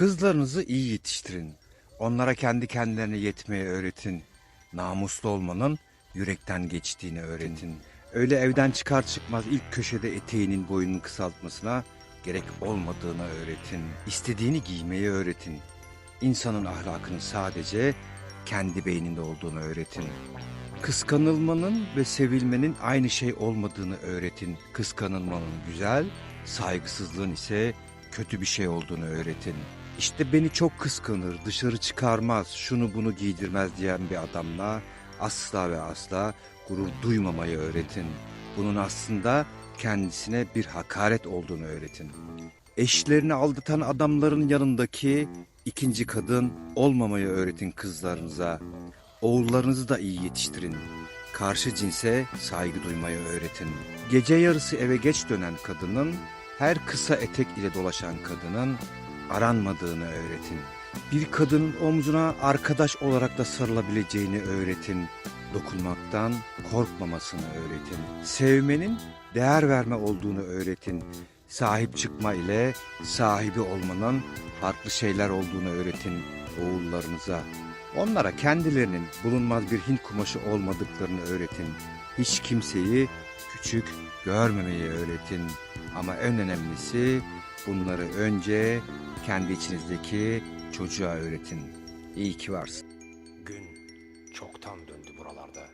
Kızlarınızı iyi yetiştirin. Onlara kendi kendilerine yetmeye öğretin. Namuslu olmanın yürekten geçtiğini öğretin. Öyle evden çıkar çıkmaz ilk köşede eteğinin boyunun kısaltmasına gerek olmadığını öğretin. İstediğini giymeyi öğretin. İnsanın ahlakının sadece kendi beyninde olduğunu öğretin. Kıskanılmanın ve sevilmenin aynı şey olmadığını öğretin. Kıskanılmanın güzel, saygısızlığın ise kötü bir şey olduğunu öğretin. İşte beni çok kıskanır, dışarı çıkarmaz, şunu bunu giydirmez diyen bir adamla asla ve asla gurur duymamayı öğretin. Bunun aslında kendisine bir hakaret olduğunu öğretin. Eşlerini aldatan adamların yanındaki ikinci kadın olmamayı öğretin kızlarınıza. Oğullarınızı da iyi yetiştirin. Karşı cinse saygı duymayı öğretin. Gece yarısı eve geç dönen kadının, her kısa etek ile dolaşan kadının aranmadığını öğretin. Bir kadının omzuna arkadaş olarak da sarılabileceğini öğretin. Dokunmaktan korkmamasını öğretin. Sevmenin değer verme olduğunu öğretin. Sahip çıkma ile sahibi olmanın farklı şeyler olduğunu öğretin oğullarınıza. Onlara kendilerinin bulunmaz bir Hint kumaşı olmadıklarını öğretin. Hiç kimseyi küçük görmemeyi öğretin. Ama en önemlisi bunları önce kendi içinizdeki çocuğa öğretin. İyi ki varsın. Gün çoktan döndü buralarda.